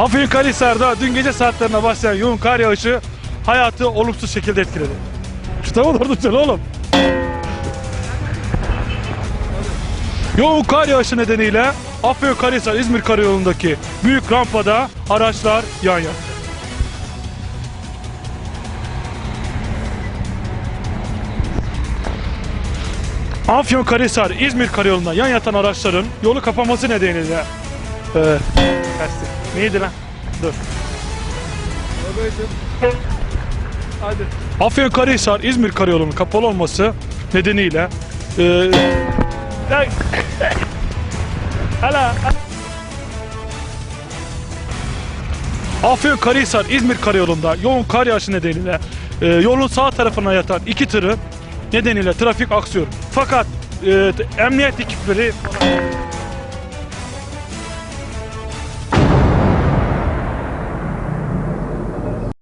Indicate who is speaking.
Speaker 1: Afyonkarahisar'da dün gece saatlerine başlayan yoğun kar yağışı hayatı olumsuz şekilde etkiledi. Tarafa doğru söyle oğlum. Yoğun kar yağışı nedeniyle Afyonkarahisar İzmir karayolundaki büyük rampada araçlar yan yattı. Afyonkarahisar İzmir karayolunda yan yatan araçların yolu kapanması nedeniyle ee, kaçtı. Neydi lan? Dur. Hadi. Afyonkarahisar İzmir karayolunun kapalı olması nedeniyle ee, lan- Hala. Afyonkarahisar İzmir karayolunda yoğun kar yağışı nedeniyle e, yolun sağ tarafına yatan iki tırı nedeniyle trafik aksıyor. Fakat e, emniyet ekipleri falan